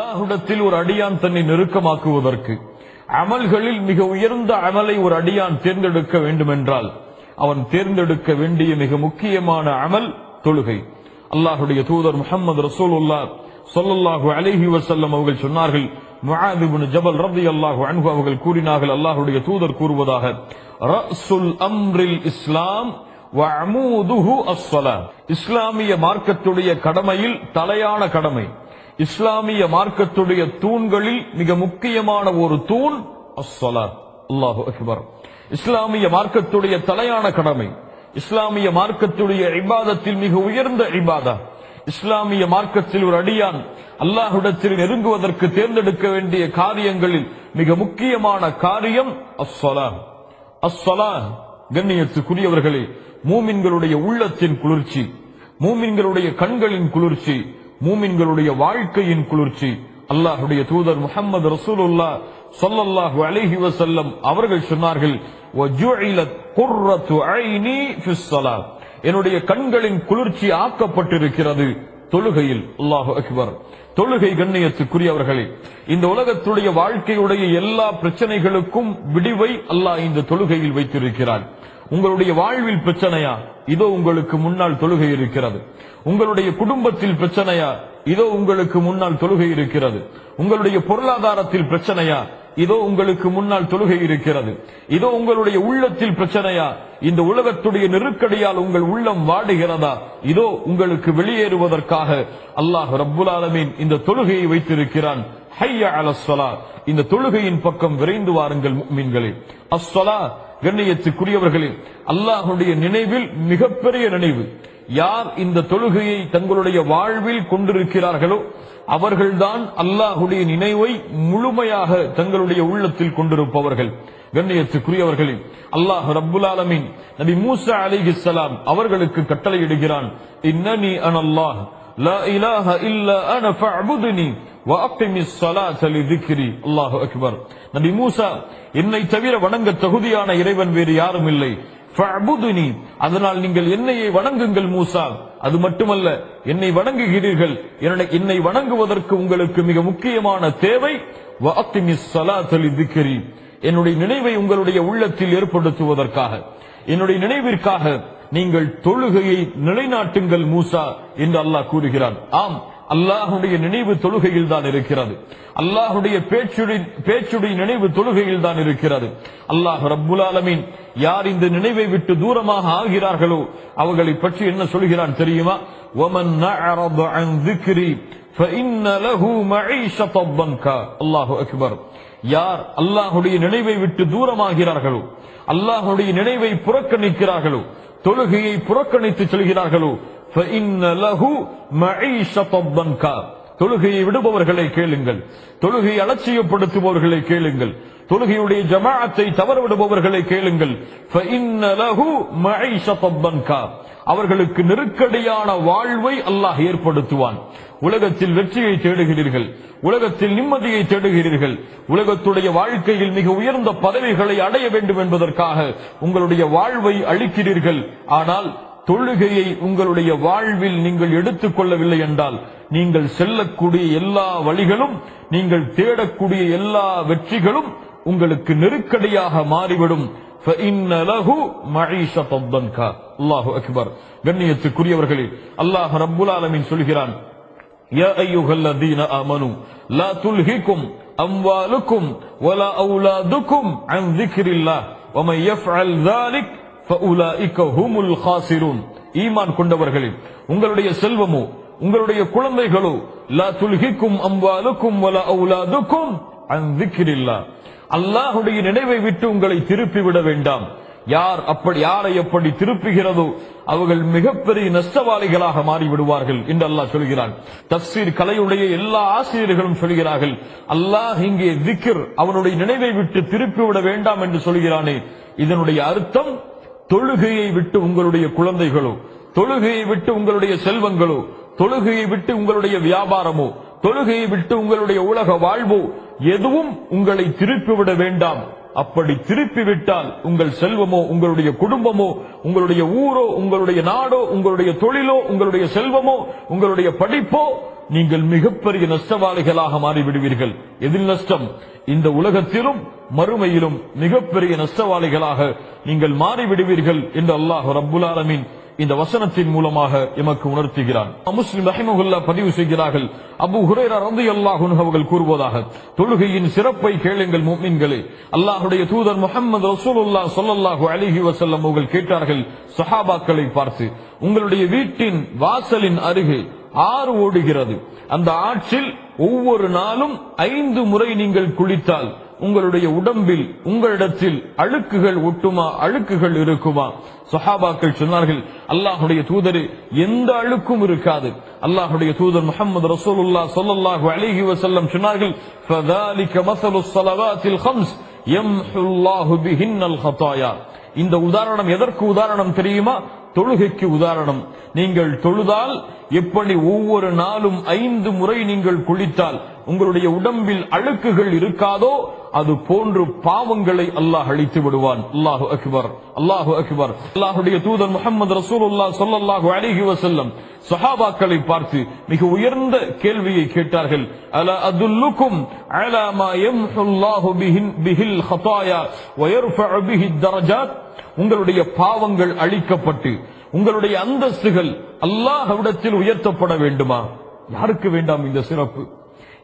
அல்லாஹுடத்தில் ஒரு அடியான் தன்னை நெருக்கமாக்குவதற்கு அமல்களில் மிக உயர்ந்த அமலை ஒரு அடியான் தேர்ந்தெடுக்க வேண்டும் என்றால் அவன் தேர்ந்தெடுக்க வேண்டிய மிக முக்கியமான அமல் தொழுகை. அல்லாஹுடைய தூதர் முகமது ரசூலுல்லா சொல்லல்லாஹு அலைஹி வசல்லம் அவர்கள் சொன்னார்கள் முஆத் ஜபல் ஜபல் ரலியல்லாஹு அன்பு அவர்கள் கூறினார்கள் அல்லாஹுடைய தூதர் கூறுவதாக ரசுல் அம்ரில் இஸ்லாம் இஸ்லாமிய மார்க்கத்துடைய கடமையில் தலையான கடமை. இஸ்லாமிய மார்க்கத்துடைய தூண்களில் மிக முக்கியமான ஒரு தூண் அஸ்ஸலா அல்லாஹு அக்பர். இஸ்லாமிய மார்க்கத்துடைய தலையான கடமை. இஸ்லாமிய மார்க்கத்துடைய இபாதத்தில் மிக உயர்ந்த இபாதா. இஸ்லாமிய மார்க்கத்தில் ஒரு அடியான் அல்லாஹுடத்தில் நெருங்குவதற்கு தேர்ந்தெடுக்க வேண்டிய காரியங்களில் மிக முக்கியமான காரியம் அஸ்வலா அஸ்வலா கண்ணியத்துக்குரியவர்களே மூமின்களுடைய உள்ளத்தின் குளிர்ச்சி மூமின்களுடைய கண்களின் குளிர்ச்சி மூமின்களுடைய வாழ்க்கையின் குளிர்ச்சி. அல்லாஹுடைய தூதர் முகமது ரசூலுல்லா சொல்லல்லாஹு அலிஹி வசல்லம் அவர்கள் சொன்னார்கள் என்னுடைய கண்களின் குளிர்ச்சி ஆக்கப்பட்டிருக்கிறது. தொழுகையில். அல்லாஹு அக்பர். தொழுகை கண்ணியத்துக்குரியவர்களே இந்த உலகத்துடைய வாழ்க்கையுடைய எல்லா பிரச்சனைகளுக்கும் விடிவை அல்லாஹ் இந்த தொழுகையில் வைத்திருக்கிறார். உங்களுடைய வாழ்வில் பிரச்சனையா? இதோ உங்களுக்கு முன்னால் தொழுகை இருக்கிறது. உங்களுடைய குடும்பத்தில் பிரச்சனையா? இதோ உங்களுக்கு முன்னால் தொழுகை இருக்கிறது. உங்களுடைய பொருளாதாரத்தில் பிரச்சனையா? இதோ உங்களுக்கு முன்னால் தொழுகை இருக்கிறது. இதோ உங்களுடைய உள்ளத்தில் பிரச்சனையா? இந்த உலகத்துடைய நெருக்கடியால் உங்கள் உள்ளம் வாடுகிறதா? இதோ உங்களுக்கு வெளியேறுவதற்காக அல்லாஹ் ரப்புல் ஆலமீன் இந்த தொழுகையை வைத்திருக்கிறான். இந்த தொழுகையின் பக்கம் விரைந்து வாருங்கள் மீன்களே அஸ்வலா கண்ணியத்துக்குரியவர்களே அல்லாஹுடைய நினைவில் மிகப்பெரிய நினைவு. யார் இந்த தொழுகையை தங்களுடைய வாழ்வில் கொண்டிருக்கிறார்களோ அவர்கள்தான் அல்லாஹுடைய நினைவை முழுமையாக தங்களுடைய உள்ளத்தில் கொண்டிருப்பவர்கள். கண்ணியத்துக்குரியவர்களே அல்லாஹ் ரப்புல் ஆலமின் நபி மூசா அலைஹிஸ்ஸலாம் அவர்களுக்கு கட்டளையிடுகிறான் இன்னனி அனல்லாஹ் லா இலாஹ இல்ல அன ஃபஅபுதுனி அல்லாஹு அக்பர். நபி மூசா என்னை தவிர வணங்க தகுதியான இறைவன் வேறு யாரும் இல்லை. அதனால் நீங்கள் என்னையை வணங்குங்கள் மூசா. அது மட்டுமல்ல என்னை வணங்குகிறீர்கள். என்னை- என்னை வணங்குவதற்கு உங்களுக்கு மிக முக்கியமான தேவை என்னுடைய நினைவை உங்களுடைய உள்ளத்தில் ஏற்படுத்துவதற்காக. என்னுடைய நினைவிற்காக நீங்கள் தொழுகையை நிலைநாட்டுங்கள் மூசா என்று அல்லாஹ் கூறுகிறான். ஆம் அல்லாஹுடைய நினைவு தொழுகையில் தான் இருக்கிறது அல்லாஹுடைய பேச்சுடைய பேச்சுடைய நினைவு தொழுகையில் தான் இருக்கிறது அல்லாஹ் ரப்புல் ஆலமீன் யார் இந்த நினைவை விட்டு தூரமாக ஆகிறார்களோ அவர்களை பற்றி என்ன சொல்கிறான் தெரியுமா وَمَنْ أَعْرَضَ عَنْ ذِكْرِي فَإِنَّ لَهُ مَعِيشَةً ضَنْكَا அல்லாஹு அக்பர் யார் அல்லாஹுடைய நினைவை விட்டு தூரமாகிறார்களோ அல்லாஹுடைய நினைவை புறக்கணிக்கிறார்களோ தொழுகையை புறக்கணித்து செல்கிறார்களோ தொழுகையை விடுபவர்களை கேளுங்கள். தொழுகையை அலட்சியப்படுத்துபவர்களை கேளுங்கள். தொழுகையுடைய ஜமாஅத்தை தவறவிடுபவர்களை கேளுங்கள். அவர்களுக்கு நெருக்கடியான வாழ்வை அல்லாஹ் ஏற்படுத்துவான். உலகத்தில் வெற்றியை தேடுகிறீர்கள். உலகத்தில் நிம்மதியை தேடுகிறீர்கள். உலகத்துடைய வாழ்க்கையில் மிக உயர்ந்த பதவிகளை அடைய வேண்டும் என்பதற்காக உங்களுடைய வாழ்வை அளிக்கிறீர்கள். ஆனால் தொழுகையை உங்களுடைய வாழ்வில் நீங்கள் எடுத்துக் கொள்ளவில்லை என்றால் நீங்கள் செல்லக்கூடிய எல்லா வழிகளும் நீங்கள் தேடக்கூடிய எல்லா வெற்றிகளும் உங்களுக்கு நெருக்கடியாக மாறிவிடும் فَإِنَّ لَهُ مَعِيشَةً ضَنْكَا அல்லாஹு அக்பர் கண்ணியத்துக்குரியவர்களே அல்லாஹ் ரப்புல் ஆலமீன் சொல்கிறான் يا أيها الذين آمنوا لا تلهكم أموالكم ولا أولادكم عن ذكر الله ومن يفعل ذلك فأولئك هم الخاسرون ஈமான் கொண்டவர்களே உங்களுடைய செல்வமோ உங்களுடைய குழந்தைகளோ லா துல்கிக்கும் அம்பாலுக்கும் அவுலாதுக்கும் அல்லாஹுடைய நினைவை விட்டு உங்களை திருப்பி விட வேண்டாம். யார் அப்படி யாரை எப்படி திருப்புகிறதோ அவர்கள் மிகப்பெரிய நஷ்டவாளிகளாக மாறிவிடுவார்கள் என்று அல்லாஹ் சொல்கிறான். தப்சீர் கலையுடைய எல்லா ஆசிரியர்களும் சொல்கிறார்கள் அல்லாஹ் இங்கே திக்கிர் அவனுடைய நினைவை விட்டு திருப்பி விட வேண்டாம் என்று சொல்கிறானே. இதனுடைய அர்த்தம் தொழுகையை விட்டு உங்களுடைய குழந்தைகளோ தொழுகையை விட்டு உங்களுடைய செல்வங்களோ தொழுகையை விட்டு உங்களுடைய வியாபாரமோ தொழுகையை விட்டு உங்களுடைய உலக வாழ்வோ எதுவும் உங்களை திருப்பிவிட வேண்டாம். அப்படி திருப்பி விட்டால் உங்கள் செல்வமோ உங்களுடைய குடும்பமோ உங்களுடைய ஊரோ உங்களுடைய நாடோ உங்களுடைய தொழிலோ உங்களுடைய செல்வமோ உங்களுடைய படிப்போ நீங்கள் மிகப்பெரிய நஷ்டவாளிகளாக மாறிவிடுவீர்கள். எதில் நஷ்டம்? இந்த உலகத்திலும் மறுமையிலும் மிகப்பெரிய நஷ்டவாளிகளாக நீங்கள் மாறிவிடுவீர்கள் என்று அல்லாஹ் ரப்புல் இந்த வசனத்தின் மூலமாக எமக்கு உணர்த்துகிறான். முஸ்லிம் ரஹிமகுல்லா பதிவு செய்கிறார்கள். அபு ஹுரேரா ரந்து அவர்கள் கூறுவதாக தொழுகையின் சிறப்பை கேளுங்கள் முஃமின்களே அல்லாஹுடைய தூதர் முகமது ரசூலுல்லா சொல்லல்லாஹு அலிஹி வசல்லம் அவர்கள் கேட்டார்கள் சஹாபாக்களை பார்த்து உங்களுடைய வீட்டின் வாசலின் அருகே ஆறு ஓடுகிறது. அந்த ஆற்றில் ஒவ்வொரு நாளும் ஐந்து முறை நீங்கள் குளித்தால் உங்களுடைய உடம்பில் உங்களிடத்தில் அழுக்குகள் ஒட்டுமா? அழுக்குகள் இருக்குமா? சஹாபாக்கள் சொன்னார்கள் அல்லாஹுடைய தூதரு எந்த அழுக்கும் இருக்காது. அல்லாஹுடைய தூதர் முகமது ரசூலுல்லா சொல்லல்லாஹு அலிஹி வசல்லம் சொன்னார்கள் இந்த உதாரணம் எதற்கு உதாரணம் தெரியுமா? தொழுகைக்கு உதாரணம். நீங்கள் தொழுதால் எப்படி ஒவ்வொரு நாளும் ஐந்து முறை நீங்கள் குளித்தால் உங்களுடைய உடம்பில் அழுக்குகள் இருக்காதோ அது போன்று பாவங்களை அல்லாஹ் அழித்து விடுவான். அல்லாஹு அக்பர் அல்லாஹு அக்பர். அல்லாஹுடைய தூதர் முகமது ரசூலுல்லாஹ் ஸல்லல்லாஹு அலைஹி வஸல்லம் சஹாபாக்களை பார்த்து மிக உயர்ந்த கேள்வியை கேட்டார்கள். அல அதுல்லுக்கும் அலா மா யம்ஹுல்லாஹு பிஹின் பிஹில் ஹதாயா வயர்ஃபஉ பிஹி தரஜாத் உங்களுடைய பாவங்கள் அழிக்கப்பட்டு உங்களுடைய அந்தஸ்துகள் அல்லாஹ்விடத்தில் உயர்த்தப்பட வேண்டுமா? யாருக்கு வேண்டாம் இந்த சிறப்பு?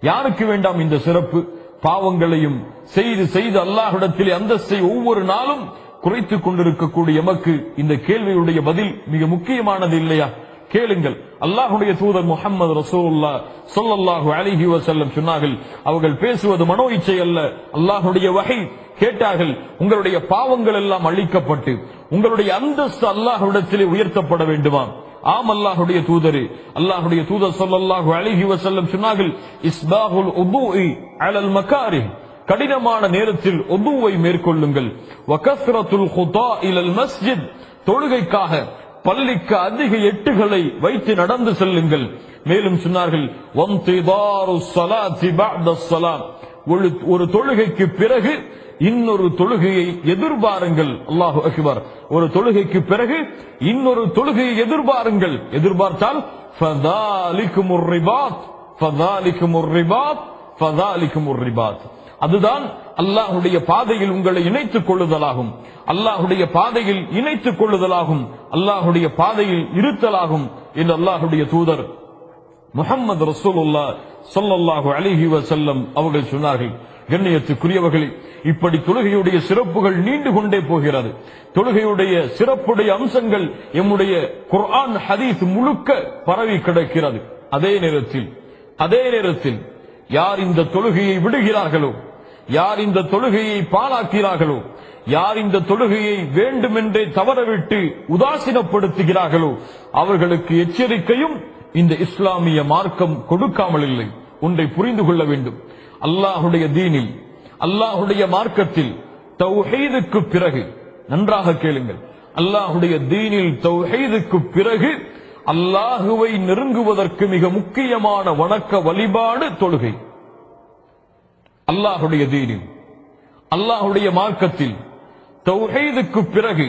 யாருக்கு வேண்டாம் இந்த சிறப்பு? பாவங்களையும் செய்து செய்து அல்லாஹிடத்தில் அந்தஸ்தை ஒவ்வொரு நாளும் குறைத்துக் கொண்டிருக்கக்கூடிய எமக்கு இந்த கேள்வியுடைய பதில் மிக முக்கியமானது இல்லையா? கேளுங்கள். அல்லாஹுடைய தூதர் முகமது ரசூல்லா சொல்லல்லாஹு அலிஹி வசல்லம் சொன்னார்கள் அவர்கள் பேசுவது மனோ இச்சை அல்ல. அல்லாஹுடைய வகை கேட்டார்கள் உங்களுடைய பாவங்கள் எல்லாம் அழிக்கப்பட்டு உங்களுடைய அந்தஸ்து அல்லாஹுடத்திலே உயர்த்தப்பட வேண்டுமா ஆம் அல்லாஹுடைய தூதரு. அல்லாஹுடைய தூதர் சொல்லல்லாஹு அழகி வசல்லம் சொன்னார்கள் இஸ்பாஹுல் அலல் கடினமான நேரத்தில் ஒபுவை மேற்கொள்ளுங்கள். வகஸ்ரத்துல் ஹுதா இலல் மஸ்ஜித். தொழுகைக்காக பள்ளிக்கு அதிக எட்டுகளை வைத்து நடந்து செல்லுங்கள். மேலும் சொன்னார்கள் ஒரு ஒரு தொழுகைக்கு பிறகு இன்னொரு தொழுகையை எதிர்பாருங்கள். அல்லாஹு அக்பர். ஒரு தொழுகைக்கு பிறகு இன்னொரு தொழுகையை எதிர்பாருங்கள். எதிர்பார்த்தால் அதுதான் அல்லாஹுடைய பாதையில் உங்களை இணைத்துக் கொள்ளுதலாகும். அல்லாஹுடைய பாதையில் இணைத்துக் கொள்ளுதலாகும். அல்லாஹுடைய பாதையில் இருத்தலாகும் என்று அல்லாஹுடைய தூதர் முகமது ரசூலுல்லா சொல்லல்லாஹு அலிஹி வசல்லம் அவர்கள் சொன்னார்கள். கண்ணியத்துக்குரியவர்களே இப்படி தொழுகையுடைய சிறப்புகள் நீண்டு கொண்டே போகிறது. தொழுகையுடைய சிறப்புடைய அம்சங்கள் எம்முடைய குர்ஆன் ஹதீஸ் முழுக்க பரவி கிடக்கிறது. அதே நேரத்தில் அதே நேரத்தில் யார் இந்த தொழுகையை விடுகிறார்களோ யார் இந்த தொழுகையை பாலாக்கிறார்களோ யார் இந்த தொழுகையை வேண்டுமென்றே தவறவிட்டு உதாசீனப்படுத்துகிறார்களோ அவர்களுக்கு எச்சரிக்கையும் இந்த இஸ்லாமிய மார்க்கம் கொடுக்காமல் இல்லை ஒன்றை புரிந்து கொள்ள வேண்டும். அல்லாஹுடைய தீனில் அல்லாஹுடைய மார்க்கத்தில் தௌஹீதுக்கு பிறகு நன்றாக கேளுங்கள். அல்லாஹுடைய தீனில் தௌஹீதுக்கு பிறகு அல்லாஹுவை நெருங்குவதற்கு மிக முக்கியமான வணக்க வழிபாடு தொழுகை. அல்லாஹுடைய தீனில் அல்லாஹுடைய மார்க்கத்தில் தௌஹீதுக்கு பிறகு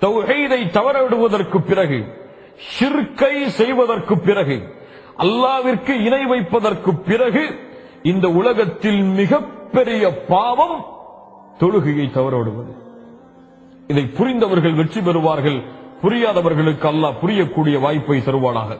தௌஹீதை தவறவிடுவதற்கு பிறகு ஷிர்கை செய்வதற்கு பிறகு அல்லாவிற்கு இணை வைப்பதற்கு பிறகு இந்த உலகத்தில் மிகப்பெரிய பாவம் தொழுகையை தவறவிடுவது இதை புரிந்தவர்கள் வெற்றி பெறுவார்கள். புரியாதவர்களுக்கு அல்லாஹ் புரியக்கூடிய வாய்ப்பை தருவானாக.